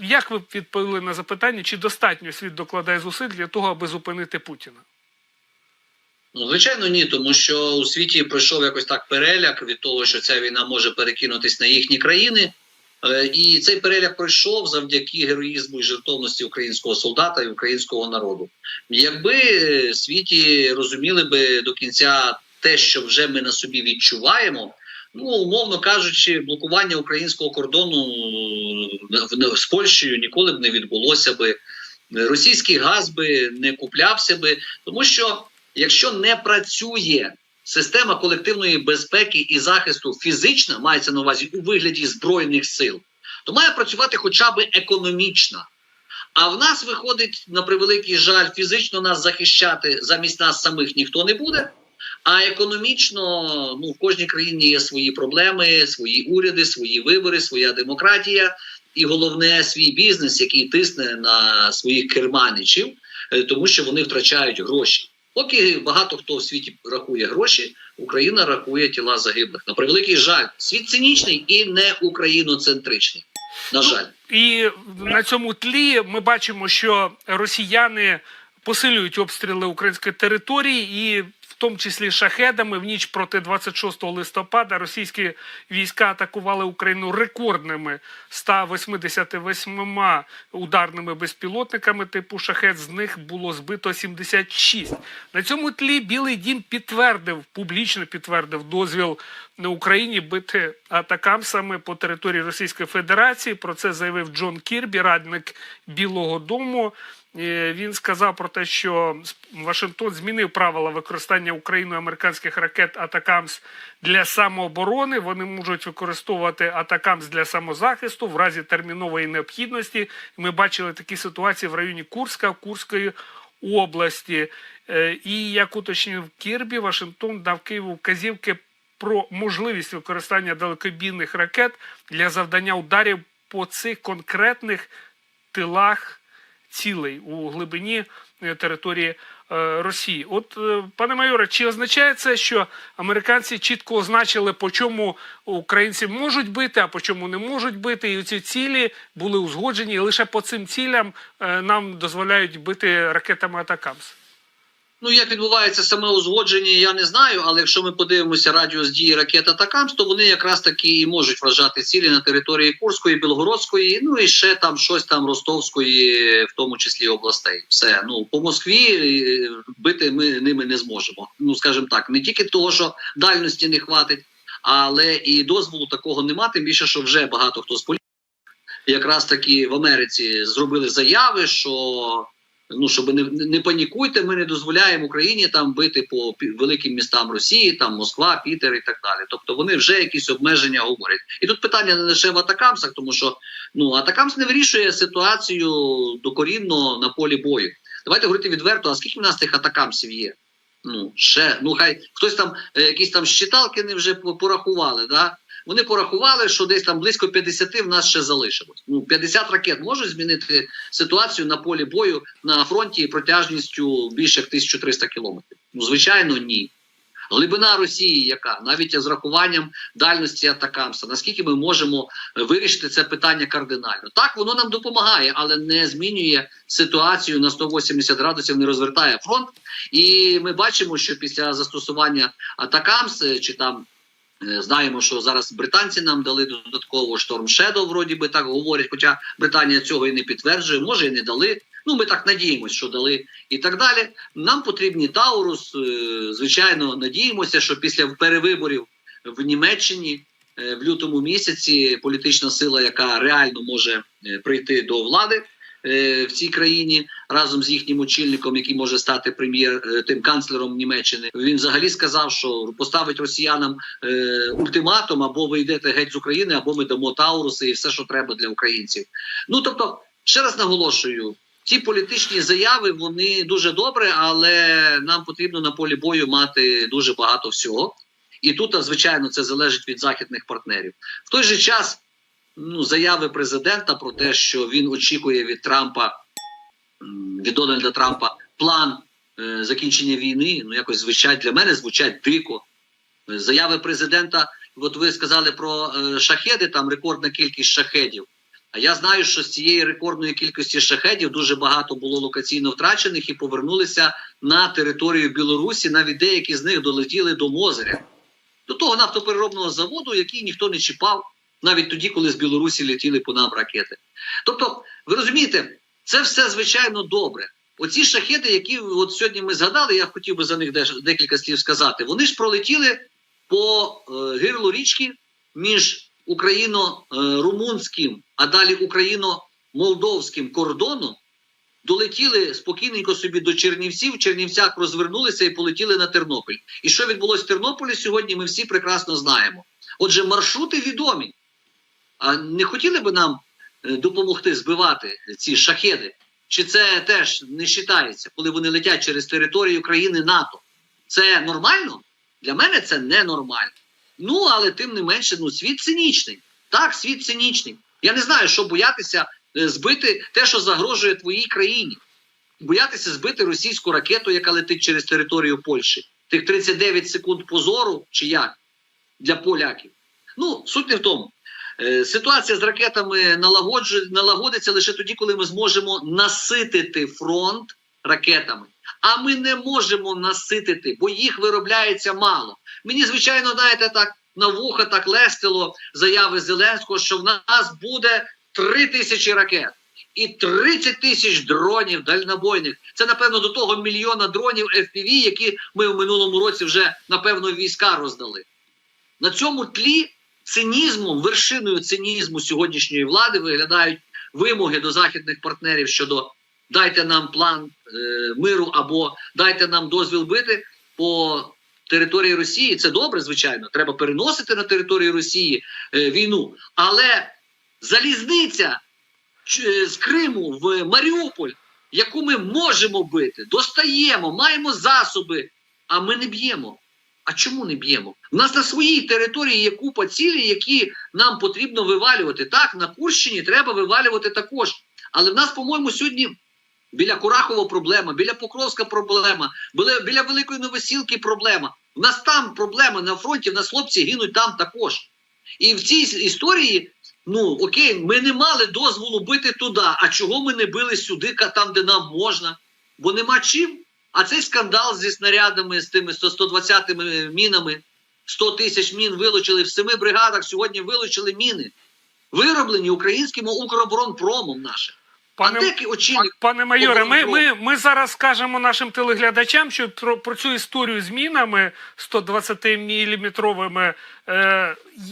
як ви відповіли на запитання, чи достатньо світ докладає зусиль для того, аби зупинити Путіна? Ну, звичайно, ні, тому що у світі пройшов якось так переляк від того, що ця війна може перекинутись на їхні країни. Е, І цей переляк пройшов завдяки героїзму і жертовності українського солдата і українського народу. Якби е, світі розуміли би до кінця те, що вже ми на собі відчуваємо. Ну, умовно кажучи, блокування українського кордону е, з Польщею ніколи б не відбулося би. Російський газ би не куплявся би, тому що якщо не працює система колективної безпеки і захисту фізична, мається на увазі у вигляді збройних сил, то має працювати хоча б економічна. А в нас виходить на превеликий жаль, фізично нас захищати замість нас самих ніхто не буде. А економічно, ну в кожній країні є свої проблеми, свої уряди, свої вибори, своя демократія, і головне свій бізнес, який тисне на своїх керманичів, е, тому що вони втрачають гроші. Поки багато хто в світі рахує гроші, Україна рахує тіла загиблих. На превеликий жаль, світ цинічний і не україноцентричний. На жаль. І на цьому тлі ми бачимо, що росіяни посилюють обстріли української території, і тому числі шахедами в ніч проти 26 листопада російські війська атакували Україну рекордними 188 ударними безпілотниками типу шахед. З них було збито 76. На цьому тлі Білий Дім підтвердив публічно підтвердив дозвіл на Україні бити атакамсами по території Російської Федерації. Про це заявив Джон Кірбі, радник Білого Дому. Він сказав про те, що Вашингтон змінив правила використання Україною американських ракет Атакамс для самооборони. Вони можуть використовувати Атакамс для самозахисту в разі термінової необхідності. Ми бачили такі ситуації в районі Курська, Курської області. Е, І як уточнив Кірбі, Вашингтон дав Києву вказівки про можливість використання далекобійних ракет для завдання ударів по цих конкретних тилах цілей у глибині е, території е, Росії. От, е, пане майоре, чи означає це, що американці чітко означили, по чому українці можуть бити, а по чому не можуть бити, і ці цілі були узгоджені, і лише по цим цілям нам дозволяють бити ракетами Атакамс? Ну, як відбувається саме узгодження, я не знаю, але якщо ми подивимося радіус дії ракет Атакамс, то вони якраз таки і можуть вражати цілі на території Курської, Білгородської, ну і ще там щось там Ростовської, в тому числі областей. Все ну по Москві е, бити ми ними не зможемо. Ну скажімо так, не тільки того, що дальності не хватить, але і дозволу такого нема. Тим більше, що вже багато хто з політиків якраз таки в Америці зробили заяви, що ну щоб не, не панікуйте, ми не дозволяємо Україні там бити по великим містам Росії, там Москва, Пітер і так далі. Тобто вони вже якісь обмеження говорять. І тут питання не лише в атакамсах, тому що ну атакамс не вирішує ситуацію докорінно на полі бою. Давайте говорити відверто, а скільки в нас тих атакамсів є? Ну ще ну хай хтось там е, якісь там щиталки не вже порахували. Да? Вони порахували, що десь там близько 50 в нас ще залишилось. Ну 50 ракет можуть змінити ситуацію на полі бою на фронті протяжністю більше як 1300 кілометрів. Ну звичайно, ні. Глибина Росії, яка навіть з рахуванням дальності Атакамса, наскільки ми можемо е, вирішити це питання кардинально? Так, воно нам допомагає, але не змінює ситуацію на 180 градусів, не розвертає фронт. І ми бачимо, що після застосування Атакамс е, чи там Знаємо, що зараз британці нам дали додатково Storm Shadow, вроді би так говорять, хоча Британія цього і не підтверджує, може і не дали. Ну, ми так надіємося, що дали і так далі. Нам потрібні Таурус. е, Звичайно, надіємося, що після перевиборів в Німеччині е, в лютому місяці політична сила, яка реально може е, прийти до влади е, в цій країні разом з їхнім очільником, який може стати прем'єр е, тим канцлером Німеччини, він взагалі сказав, що поставить росіянам е, ультиматум або ви йдете геть з України, або ми дамо Тауруси і все, що треба для українців. Ну тобто, ще раз наголошую. Ці політичні заяви вони дуже добре, але нам потрібно на полі бою мати дуже багато всього. І тут, звичайно, це залежить від західних партнерів. В той же час ну, заяви президента про те, що він очікує від Трампа, від Дональда Трампа план е, закінчення війни, ну якось звучать для мене звучать дико. Е, Заяви президента, от ви сказали про е, шахеди, там рекордна кількість шахедів. А я знаю, що з цієї рекордної кількості шахедів дуже багато було локаційно втрачених і повернулися на територію Білорусі. Навіть деякі з них долетіли до Мозиря, до того нафтопереробного заводу, який ніхто не чіпав, навіть тоді, коли з Білорусі летіли по нам ракети. Тобто, ви розумієте, це все звичайно добре. Оці шахеди, які от сьогодні ми згадали, я хотів би за них декілька слів сказати. Вони ж пролетіли по е, гирлу річки між україно-румунським, а далі україно-молдовським кордоном. Долетіли спокійненько собі до Чернівців, в Чернівцях розвернулися і полетіли на Тернопіль. І що відбулося в Тернополі сьогодні, ми всі прекрасно знаємо. Отже, маршрути відомі. А не хотіли би нам е, допомогти збивати ці шахеди? Чи це теж не вважається, коли вони летять через територію країни НАТО? Це нормально? Для мене це ненормально. Ну, але тим не менше, ну, світ цинічний. Так, світ цинічний. Я не знаю, що боятися е, збити те, що загрожує твоїй країні. Боятися збити російську ракету, яка летить через територію Польщі. Тих 39 секунд позору, чи як для поляків. Ну, суть не в тому. Е, Ситуація з ракетами налагодиться лише тоді, коли ми зможемо наситити фронт ракетами. А ми не можемо наситити, бо їх виробляється мало. Мені, звичайно, знаєте, так на вуха так лестило заяви Зеленського, що в нас буде 3 тисячі ракет і 30 тисяч дронів дальнобойних. Це, напевно, до того мільйона дронів FPV, які ми в минулому році вже, напевно, війська роздали. На цьому тлі цинізмом, вершиною цинізму сьогоднішньої влади виглядають вимоги до західних партнерів щодо дайте нам план е, миру або дайте нам дозвіл бити по території Росії. Це добре, звичайно. Треба переносити на територію Росії е, війну. Але залізниця з Криму в Маріуполь, яку ми можемо бити, достаємо, маємо засоби, а ми не б'ємо. А чому не б'ємо? У нас на своїй території є купа цілей, які нам потрібно вивалювати. Так, на Курщині треба вивалювати також. Але в нас, по-моєму, сьогодні біля Курахова проблема, біля Покровська проблема, біля, Великої Новосілки проблема. У нас там проблема на фронті, в нас хлопці гинуть там також. І в цій історії, ну окей, ми не мали дозволу бити туди. А чого ми не били сюди, там, де нам можна? Бо нема чим. А цей скандал зі снарядами, з тими 120 мінами, 100 тисяч мін вилучили в семи бригадах. Сьогодні вилучили міни, вироблені українським Укроборонпромом нашим. Пане, пане майоре, ми, ми, ми зараз скажемо нашим телеглядачам, що про, про цю історію з мінами 120-міліметровими, е,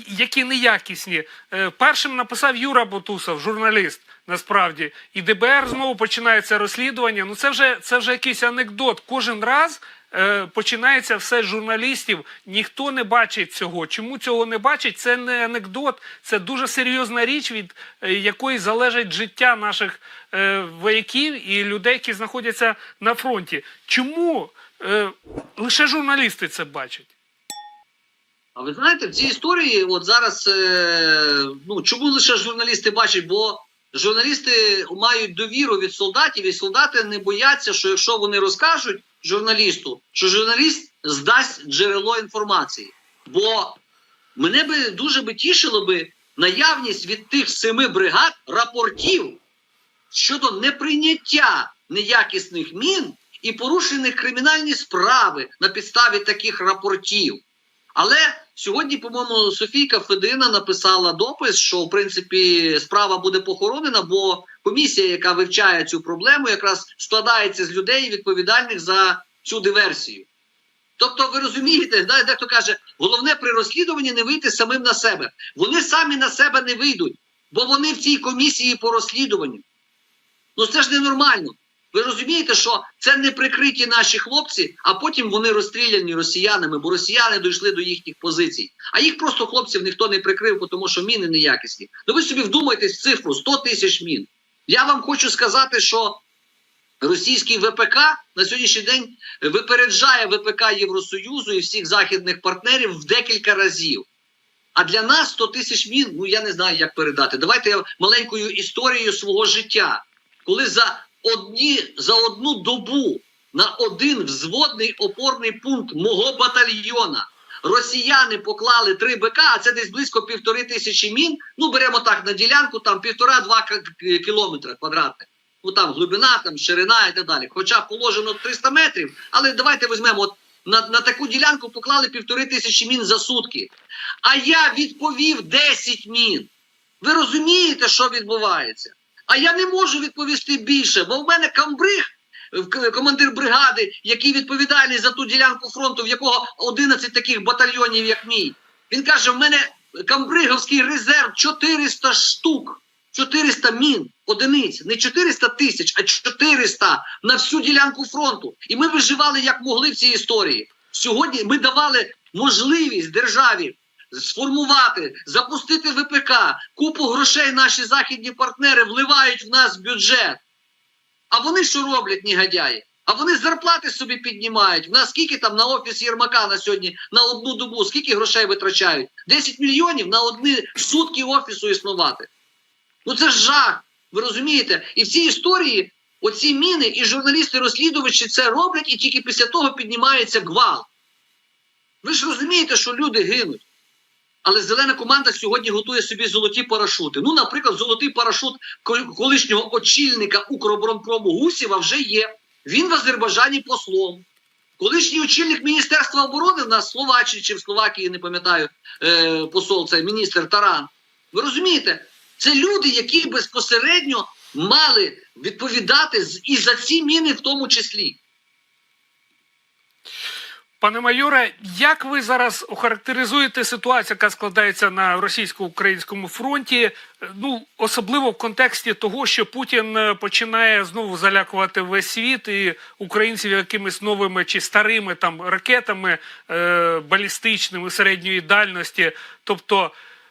які неякісні. Е, першим написав Юра Бутусов, журналіст. Насправді, і ДБР знову починається розслідування. Ну це вже це вже якийсь анекдот. Кожен раз е, починається все з журналістів. Ніхто не бачить цього. Чому цього не бачить? Це не анекдот, це дуже серйозна річ, від е, якої залежить життя наших е, вояків і людей, які знаходяться на фронті. Чому е, лише журналісти це бачать? А ви знаєте, в цій історії, от зараз, е, ну чому лише журналісти бачать? Бо журналісти мають довіру від солдатів, і солдати не бояться, що якщо вони розкажуть журналісту, що журналіст здасть джерело інформації. Бо мене би дуже би тішило би наявність від тих семи бригад рапортів щодо неприйняття неякісних мін і порушених кримінальні справи на підставі таких рапортів. Але сьогодні, по-моєму, Софійка Федина написала допис, що в принципі справа буде похоронена, бо комісія, яка вивчає цю проблему, якраз складається з людей, відповідальних за цю диверсію. Тобто, ви розумієте, да, дехто каже, головне при розслідуванні не вийти самим на себе. Вони самі на себе не вийдуть, бо вони в цій комісії по розслідуванню. Ну це ж ненормально. Ви розумієте, що це не прикриті наші хлопці, а потім вони розстріляні росіянами, бо росіяни дійшли до їхніх позицій. А їх просто хлопців ніхто не прикрив, тому що міни неякісні. Ну ви собі вдумайтесь в цифру 100 тисяч мін. Я вам хочу сказати, що російський ВПК на сьогоднішній день випереджає ВПК Євросоюзу і всіх західних партнерів в декілька разів. А для нас 100 тисяч мін, ну я не знаю, як передати. Давайте я маленькою історією свого життя, коли за одні за одну добу на один взводний опорний пункт мого батальйона росіяни поклали три БК, а це десь близько півтори тисячі мін. Ну беремо так на ділянку, там півтора-два кілометра квадратних. Ну там глибина, там ширина і так далі. Хоча положено 300 метрів, але давайте візьмемо от на, на таку ділянку поклали півтори тисячі мін за сутки. А я відповів 10 мін. Ви розумієте, що відбувається? А я не можу відповісти більше, бо в мене камбриг, командир бригади, який відповідальний за ту ділянку фронту, в якого 11 таких батальйонів, як мій. Він каже: в мене камбриговський резерв 400 штук, 400 мін, одиниць, не 400 тисяч, а 400 на всю ділянку фронту. І ми виживали як могли в цій історії. Сьогодні ми давали можливість державі сформувати, запустити ВПК, купу грошей наші західні партнери вливають в нас бюджет. А вони що роблять, негодяї? А вони зарплати собі піднімають. В нас скільки там на офіс Єрмака на сьогодні на одну добу, скільки грошей витрачають? 10 мільйонів на одні сутки офісу існувати. Ну це ж жах. Ви розумієте? І в цій історії оці міни і журналісти-розслідувачі це роблять, і тільки після того піднімається гвалт. Ви ж розумієте, що люди гинуть. Але зелена команда сьогодні готує собі золоті парашути. Ну, наприклад, золотий парашут колишнього очільника Укроборонпрому Гусєва вже є. Він в Азербайджані послом. Колишній очільник Міністерства оборони в нас Словаччині чи в Словакії, не пам'ятаю, е, посол, це міністр Таран. Ви розумієте? Це люди, які безпосередньо мали відповідати і за ці міни в тому числі. Пане майоре, як ви зараз охарактеризуєте ситуацію, яка складається на російсько-українському фронті? Е, Ну особливо в контексті того, що Путін е, починає знову залякувати весь світ і українців якимись новими чи старими там ракетами е, балістичними середньої дальності. Тобто,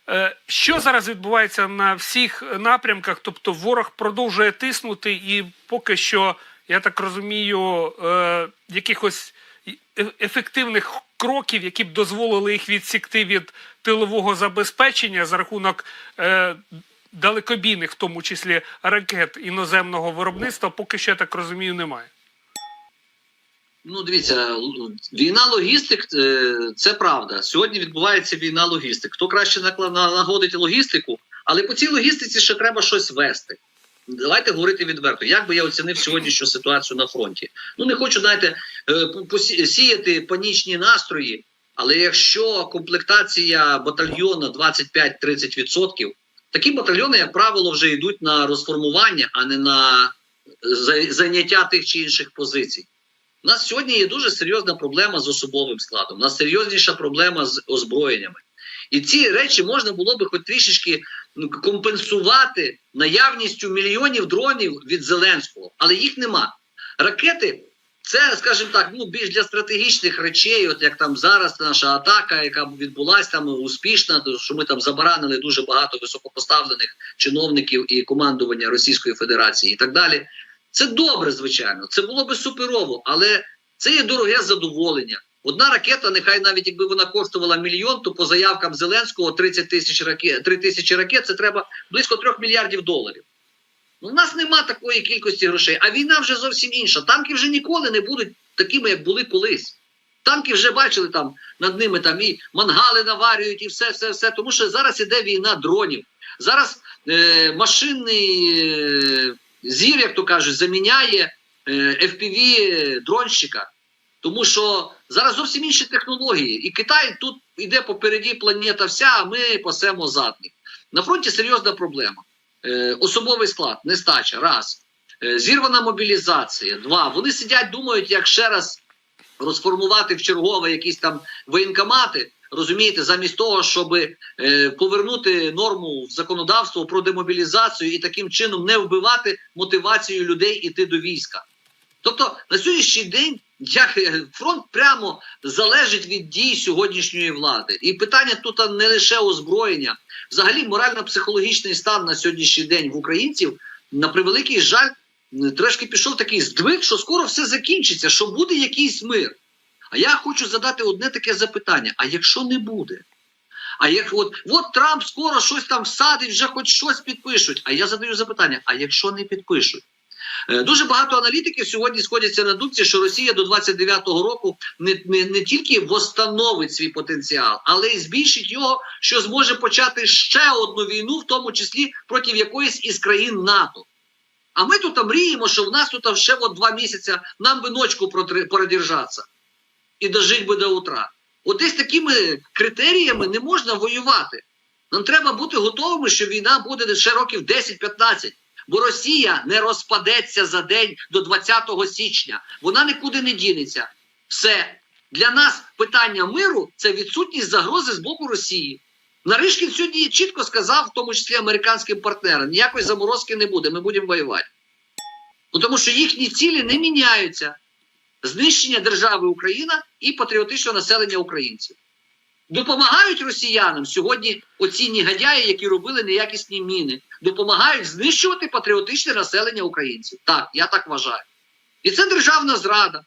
е, що зараз відбувається на всіх напрямках? Тобто, ворог продовжує тиснути, і поки що, я так розумію, е, якихось ефективних кроків, які б дозволили їх відсікти від тилового забезпечення за рахунок е, далекобійних, в тому числі ракет іноземного виробництва, поки що я так розумію, немає. Ну, дивіться, війна логістик е, це правда. Сьогодні відбувається війна логістик. Хто краще накла- на- налагодить логістику, але по цій логістиці ще треба щось вести. Давайте говорити відверто. Як би я оцінив сьогоднішню ситуацію на фронті? Ну не хочу, знаєте, е, сіяти панічні настрої, але якщо комплектація батальйону 25-30%, такі батальйони, як правило, вже йдуть на розформування, а не на е, зайняття тих чи інших позицій. У нас сьогодні є дуже серйозна проблема з особовим складом. У нас серйозніша проблема з озброєннями. І ці речі можна було би хоч трішечки компенсувати наявністю мільйонів дронів від Зеленського, але їх нема. Ракети це, скажімо так, ну більш для стратегічних речей, от як там зараз наша атака, яка відбулася там успішна, то що ми там забаранили дуже багато високопоставлених чиновників і командування Російської Федерації і так далі. Це добре, звичайно, це було би суперово, але це є дороге задоволення. Одна ракета, нехай навіть якби вона коштувала мільйон, то по заявкам Зеленського 30 тисяч ракет, 3 тисячі ракет це треба близько 3 мільярдів доларів. Ну, у нас нема такої кількості грошей, а війна вже зовсім інша. Танки вже ніколи не будуть такими, як були колись. Танки вже бачили там над ними там і мангали наварюють, і все, все, все. Тому що зараз іде війна дронів. Зараз е, машинний е, зір, як то кажуть, заміняє е, FPV дронщика. Тому що зараз зовсім інші технології. І Китай тут іде попереді планета вся, а ми пасемо задник. На фронті серйозна проблема. Е, особовий склад, нестача, раз. Е, зірвана мобілізація, два. Вони сидять, думають, як ще раз розформувати в чергове якісь там воєнкомати, розумієте, замість того, щоб е, повернути норму в законодавство про демобілізацію і таким чином не вбивати мотивацію людей іти до війська. Тобто на сьогоднішній день як е, фронт прямо залежить від дій сьогоднішньої влади. І питання тут не лише озброєння, взагалі морально-психологічний стан на сьогоднішній день в українців на превеликий жаль трошки пішов такий здвиг, що скоро все закінчиться, що буде якийсь мир. А я хочу задати одне таке запитання: а якщо не буде? А як от, от Трамп скоро щось там всадить, вже хоч щось підпишуть. А я задаю запитання: а якщо не підпишуть? Е, Дуже багато аналітиків сьогодні сходяться на думці, що Росія до 29-го року не, не, не тільки восстановить свій потенціал, але й збільшить його, що зможе почати ще одну війну, в тому числі проти якоїсь із країн НАТО. А ми тут мріємо, що в нас тут ще от два місяці нам би ночку продержатися і дожити би до утра. От такими критеріями не можна воювати. Нам треба бути готовими, що війна буде ще років 10-15. Бо Росія не розпадеться за день до 20 січня. Вона нікуди не дінеться. Все. Для нас питання миру це відсутність загрози з боку Росії. Наришкін сьогодні чітко сказав, в тому числі американським партнерам, ніякої заморозки не буде, ми будемо воювати. Ну, тому що їхні цілі не міняються. Знищення держави Україна і патріотичного населення українців. Допомагають росіянам сьогодні оці негодяї, які робили неякісні міни, допомагають знищувати патріотичне населення українців. Так, я так вважаю. І це державна зрада.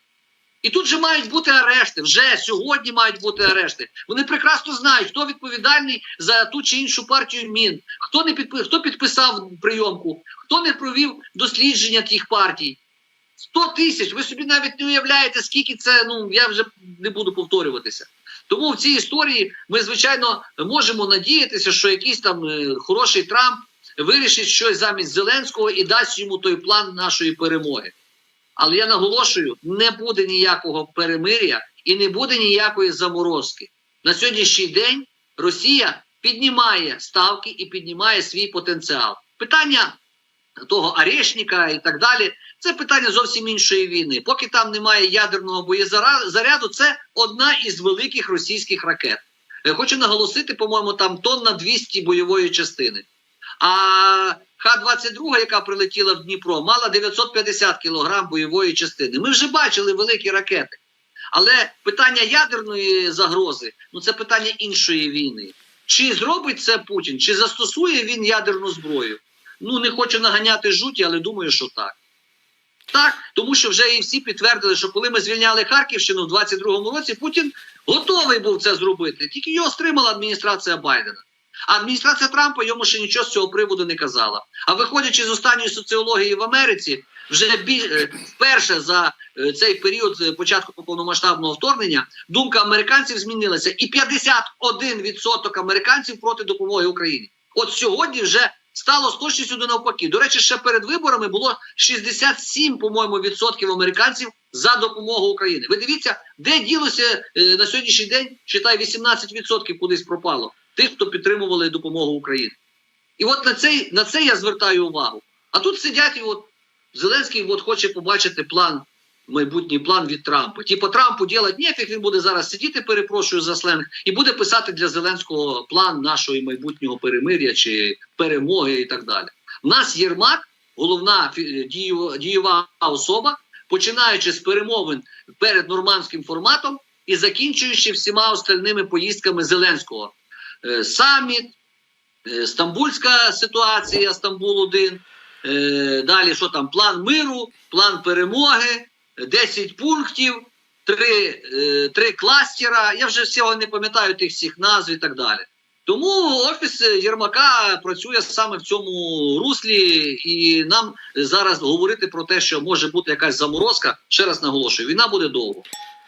І тут же мають бути арешти. Вже сьогодні мають бути арешти. Вони прекрасно знають, хто відповідальний за ту чи іншу партію мін, хто не підпи... хто підписав прийомку, хто не провів дослідження тих партій. 100 тисяч. Ви собі навіть не уявляєте, скільки це. Ну я вже не буду повторюватися. Тому в цій історії ми, звичайно, можемо надіятися, що якийсь там е, хороший Трамп вирішить щось замість Зеленського і дасть йому той план нашої перемоги. Але я наголошую, не буде ніякого перемир'я і не буде ніякої заморозки. На сьогоднішній день Росія піднімає ставки і піднімає свій потенціал. Питання того арешника і так далі. Це питання зовсім іншої війни. Поки там немає ядерного боєзаряду, це одна із великих російських ракет. Е, Хочу наголосити, по-моєму, там тонна 200 бойової частини. А Х-22, яка прилетіла в Дніпро, мала 950 кг бойової частини. Ми вже бачили великі ракети. Але питання ядерної загрози ну це питання іншої війни. Чи зробить це Путін, чи застосує він ядерну зброю? Ну не хочу наганяти жуті, але думаю, що так. Так, тому що вже і всі підтвердили, що коли ми звільняли Харківщину в 22-му році, Путін готовий був це зробити. Тільки його стримала адміністрація Байдена. А адміністрація Трампа йому ще нічого з цього приводу не казала. А виходячи з останньої соціології в Америці, вже е, вперше за е, цей період е, початку повномасштабного вторгнення думка американців змінилася, і 51% американців проти допомоги Україні. От сьогодні вже стало з точністю до навпаки. До речі, ще перед виборами було 67, по-моєму, відсотків американців за допомогу Україні. Ви дивіться, де ділося е, на сьогоднішній день, читай 18% кудись пропало тих, хто підтримували допомогу Україні. І от на цей на це я звертаю увагу. А тут сидять і от Зеленський от хоче побачити план, майбутній план від Трампа. Типу Трампу ділять нефіг, він буде зараз сидіти, перепрошую за сленг, і буде писати для Зеленського план нашої майбутнього перемир'я чи перемоги і так далі. У нас Єрмак, головна дієва, дієва особа, починаючи з перемовин перед нормандським форматом і закінчуючи всіма остальними поїздками Зеленського. Е, Саміт, е, Стамбульська ситуація, Стамбул 1 Е, далі, що там? План миру, план перемоги, 10 пунктів, 3, е, 3 кластера. Я вже всього не пам'ятаю тих всіх назв і так далі. Тому офіс Єрмака працює саме в цьому руслі, і нам зараз говорити про те, що може бути якась заморозка. Ще раз наголошую, війна буде довго.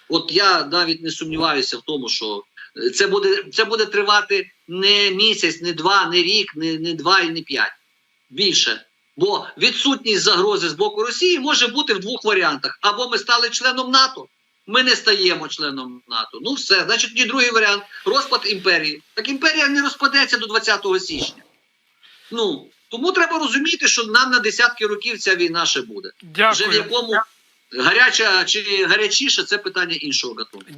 От я навіть не сумніваюся в тому, що е, це буде, це буде тривати не місяць, не два, не рік, не, не два і не п'ять. Більше. Бо відсутність загрози з боку Росії може бути в двох варіантах: або ми стали членом НАТО, ми не стаємо членом НАТО. Ну все, значить, тоді другий варіант розпад імперії. Так імперія не розпадеться до 20 січня. Ну тому треба розуміти, що нам на десятки років ця війна ще буде. Вже в якому гаряча чи гарячіше це питання іншого гатунку.